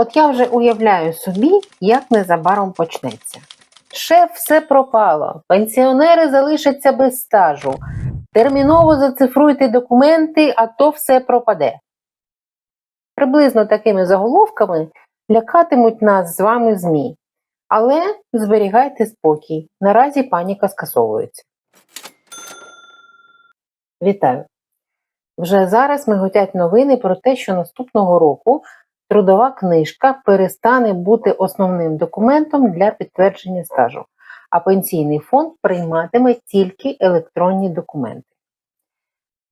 От я вже уявляю собі, як незабаром почнеться. Шеф, все пропало, пенсіонери залишаться без стажу. Терміново зацифруйте документи, а то все пропаде. Приблизно такими заголовками лякатимуть нас з вами ЗМІ. Але зберігайте спокій. Наразі паніка скасовується. Вітаю! Вже зараз миготять новини про те, що наступного року трудова книжка перестане бути основним документом для підтвердження стажу, а пенсійний фонд прийматиме тільки електронні документи.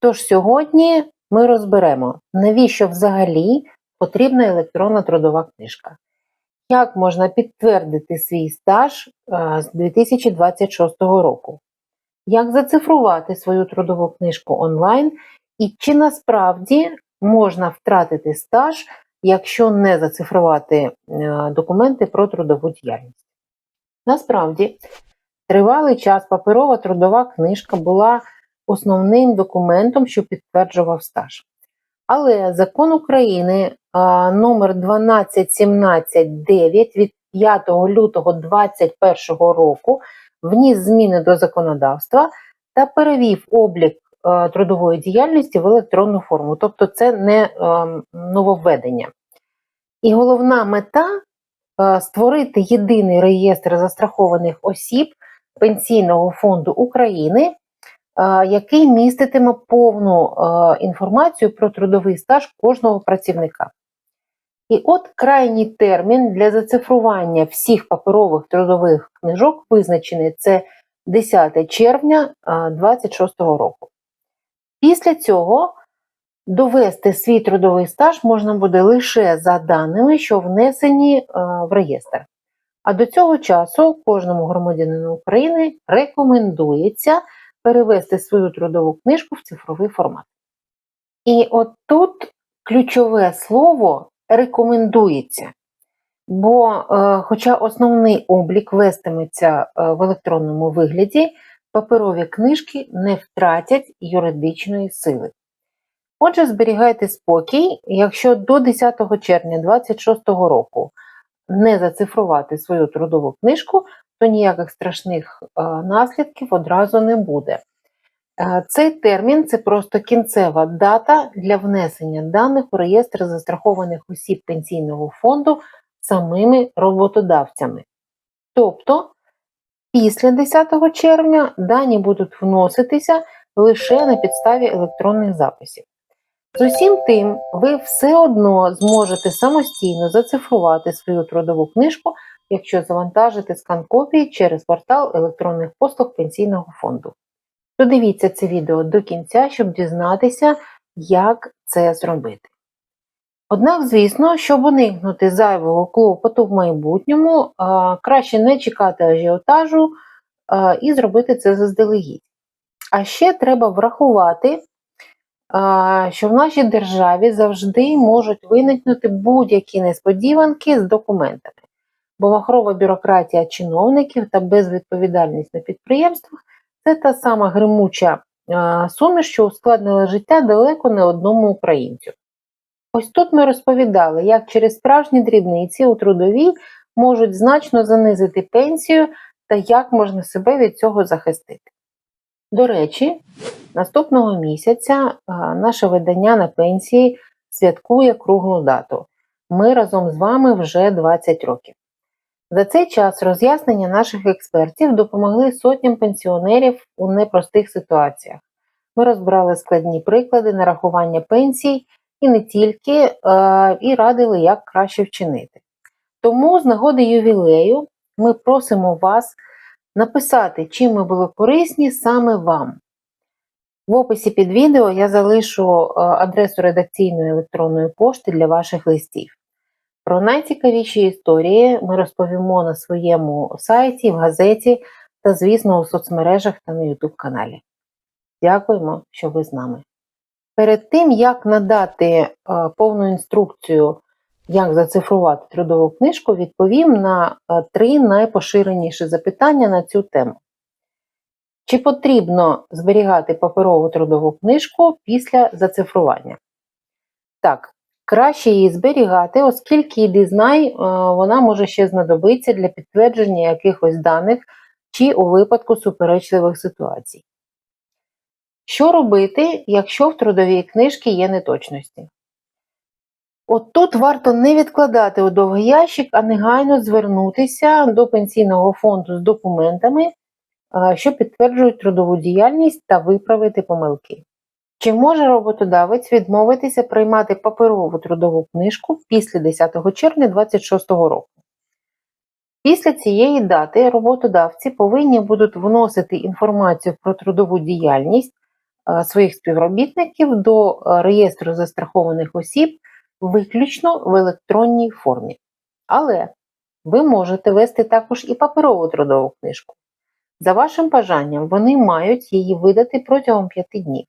Тож сьогодні ми розберемо, навіщо взагалі потрібна електронна трудова книжка. Як можна підтвердити свій стаж е, з 2026 року? Як зацифрувати свою трудову книжку онлайн і чи насправді можна втратити стаж, якщо не зацифрувати е, документи про трудову діяльність? Насправді, тривалий час паперова трудова книжка була основним документом, що підтверджував стаж. Але закон України номер 12179 від 5 лютого 2021 року вніс зміни до законодавства та перевів облік е, трудової діяльності в електронну форму, тобто це не е, нововведення. І головна мета е, створити єдиний реєстр застрахованих осіб Пенсійного фонду України, е, який міститиме повну е, інформацію про трудовий стаж кожного працівника. І от крайній термін для зацифрування всіх паперових трудових книжок визначений це 10 червня 2026 року. Після цього довести свій трудовий стаж можна буде лише за даними, що внесені в реєстр. А до цього часу кожному громадянину України рекомендується перевести свою трудову книжку в цифровий формат. І от тут ключове слово рекомендується. Бо, е, хоча основний облік вестиметься е, в електронному вигляді, паперові книжки не втратять юридичної сили. Отже, зберігайте спокій, якщо до 10 червня 2026 року не зацифрувати свою трудову книжку, то ніяких страшних е, наслідків одразу не буде. Е, Цей термін це просто кінцева дата для внесення даних у реєстр застрахованих осіб пенсійного фонду самими роботодавцями. Тобто, після 10 червня дані будуть вноситися лише на підставі електронних записів. З усім тим, ви все одно зможете самостійно зацифрувати свою трудову книжку, якщо завантажите скан копії через портал електронних послуг пенсійного фонду. Додивіться це відео до кінця, щоб дізнатися, як це зробити. Однак, звісно, щоб уникнути зайвого клопоту в майбутньому, краще не чекати ажіотажу і зробити це заздалегідь. А ще треба врахувати, що в нашій державі завжди можуть виникнути будь-які несподіванки з документами, бо махрова бюрократія чиновників та безвідповідальність на підприємствах це та сама гримуча суміш, що ускладнила життя далеко не одному українцю. Ось тут ми розповідали, як через справжні дрібниці у трудовій можуть значно занизити пенсію та як можна себе від цього захистити. До речі, наступного місяця наше видання на пенсії святкує круглу дату. Ми разом з вами вже 20 років. За цей час роз'яснення наших експертів допомогли сотням пенсіонерів у непростих ситуаціях. Ми розбирали складні приклади нарахування пенсій і не тільки, і радили, як краще вчинити. Тому з нагоди ювілею ми просимо вас написати, чим ми були корисні саме вам. В описі під відео я залишу е, адресу редакційної електронної пошти для ваших листів. Про найцікавіші історії ми розповімо на своєму сайті, в газеті та, звісно, у соцмережах та на YouTube каналі. Дякуємо, що ви з нами. Перед тим, як надати е, повну інструкцію, як зацифрувати трудову книжку, відповім на е, три найпоширеніші запитання на цю тему. Чи потрібно зберігати паперову трудову книжку після зацифрування? Так, Краще її зберігати, оскільки і дізнай е, вона може ще знадобитися для підтвердження якихось даних чи у випадку суперечливих ситуацій. Що робити, якщо в трудовій книжці є неточності? От тут варто не відкладати у довгий ящик, а негайно звернутися до пенсійного фонду з документами, що підтверджують трудову діяльність та виправити помилки. Чи може роботодавець відмовитися приймати паперову трудову книжку після 10 червня 2026 року? Після цієї дати роботодавці повинні будуть вносити інформацію про трудову діяльність е, своїх співробітників до е, реєстру застрахованих осіб виключно в електронній формі. Але ви можете вести також і паперову трудову книжку. За вашим бажанням, вони мають її видати протягом 5 днів.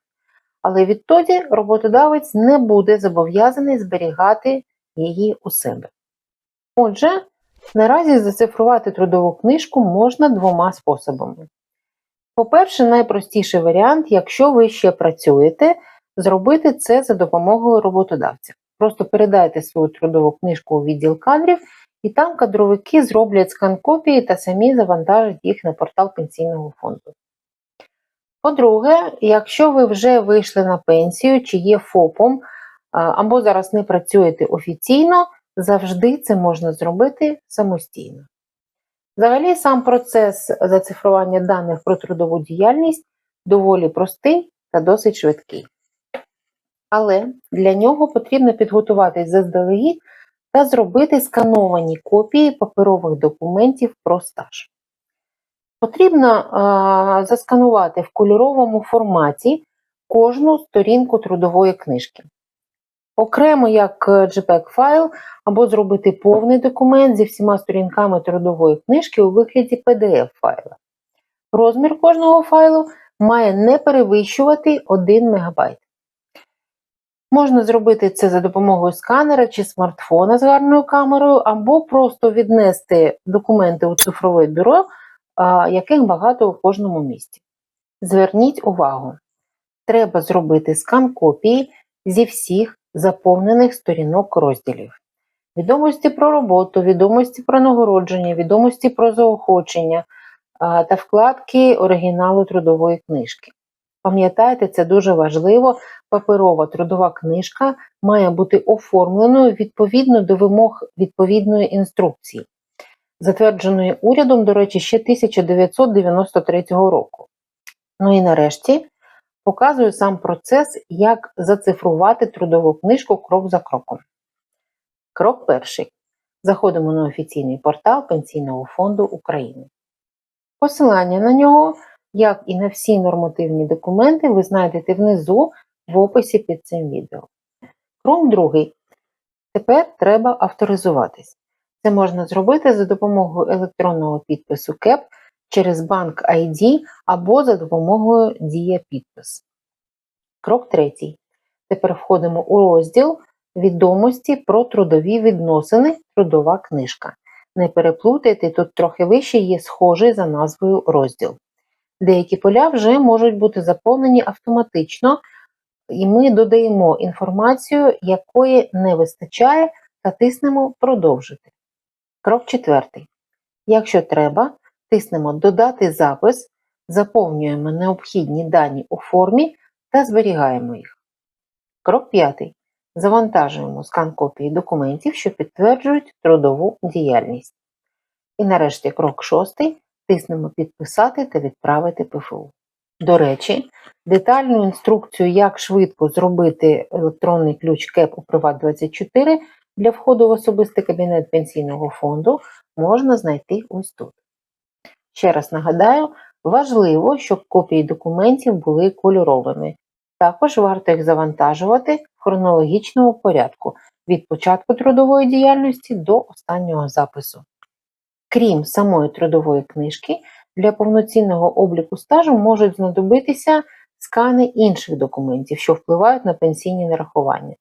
Але відтоді роботодавець не буде зобов'язаний зберігати її у себе. Отже, наразі зацифрувати трудову книжку можна двома способами. По-перше, найпростіший варіант, якщо ви ще працюєте, зробити це за допомогою роботодавця. Просто передайте свою трудову книжку у відділ кадрів, і там кадровики зроблять скан копії та самі завантажать їх на портал пенсійного фонду. По-друге, якщо ви вже вийшли на пенсію чи є ФОПом, або зараз не працюєте офіційно, завжди це можна зробити самостійно. Взагалі, сам процес зацифрування даних про трудову діяльність доволі простий та досить швидкий. Але для нього потрібно підготуватись заздалегідь та зробити скановані копії паперових документів про стаж. Потрібно а, засканувати в кольоровому форматі кожну сторінку трудової книжки. Окремо як JPEG файл або зробити повний документ зі всіма сторінками трудової книжки у вигляді PDF файла. Розмір кожного файлу має не перевищувати 1 МБ. Можна зробити це за допомогою сканера чи смартфона з гарною камерою, або просто віднести документи у цифрове бюро, яких багато у кожному місті. Зверніть увагу, треба зробити скан копії зі всіх заповнених сторінок розділів. Відомості про роботу, відомості про нагородження, відомості про заохочення та вкладки оригіналу трудової книжки. Пам'ятайте, це дуже важливо. Паперова трудова книжка має бути оформленою відповідно до вимог відповідної інструкції, затвердженої урядом, до речі, ще 1993 року. Ну і нарешті показую сам процес, як зацифрувати трудову книжку крок за кроком. Крок перший. Заходимо на офіційний портал Пенсійного фонду України. Посилання на нього як і на всі нормативні документи, ви знайдете внизу в описі під цим відео. Крок другий. Тепер треба авторизуватись. Це можна зробити за допомогою електронного підпису КЕП через банк ID або за допомогою Дія підпис. Крок третій. Тепер входимо у розділ Відомості про трудові відносини Трудова книжка. Не переплутайте, тут трохи вище є схожий за назвою розділ. Деякі поля вже можуть бути заповнені автоматично, і ми додаємо інформацію, якої не вистачає, та тиснемо Продовжити. Крок четвертий. Якщо треба, тиснемо Додати запис, заповнюємо необхідні дані у формі та зберігаємо їх. Крок п'ятий. Завантажуємо скан копії документів, що підтверджують трудову діяльність. І нарешті крок шостий тиснемо Підписати та відправити ПФУ. До речі, детальну інструкцію, як швидко зробити електронний ключ КЕП у Приват24 для входу в особистий кабінет пенсійного фонду можна знайти ось тут. Ще раз нагадаю, важливо, щоб копії документів були кольоровими. Також варто їх завантажувати в хронологічному порядку від початку трудової діяльності до останнього запису. Крім самої трудової книжки, для повноцінного обліку стажу можуть знадобитися скани інших документів, що впливають на пенсійні нарахування.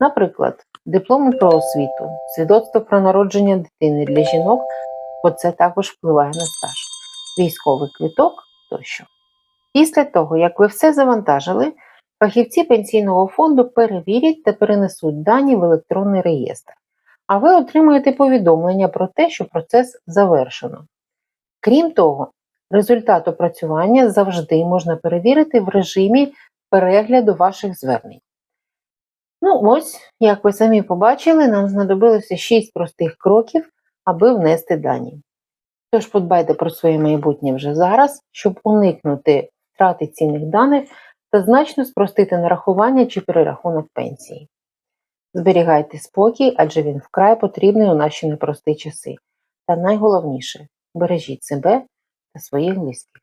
Наприклад, дипломи про освіту, свідоцтво про народження дитини для жінок, бо це також впливає на стаж, військовий квиток тощо. Після того, як ви все завантажили, Фахівці пенсійного фонду перевірять та перенесуть дані в електронний реєстр, а ви отримаєте повідомлення про те, що процес завершено. Крім того, результат опрацювання завжди можна перевірити в режимі перегляду ваших звернень. Ну, ось, як ви самі побачили, нам знадобилося 6 простих кроків, аби внести дані. Тож подбайте про своє майбутнє вже зараз, щоб уникнути втрати цінних даних та значно спростити нарахування чи перерахунок пенсії. Зберігайте спокій, адже він вкрай потрібний у наші непрості часи. Та найголовніше бережіть себе та своїх близьких.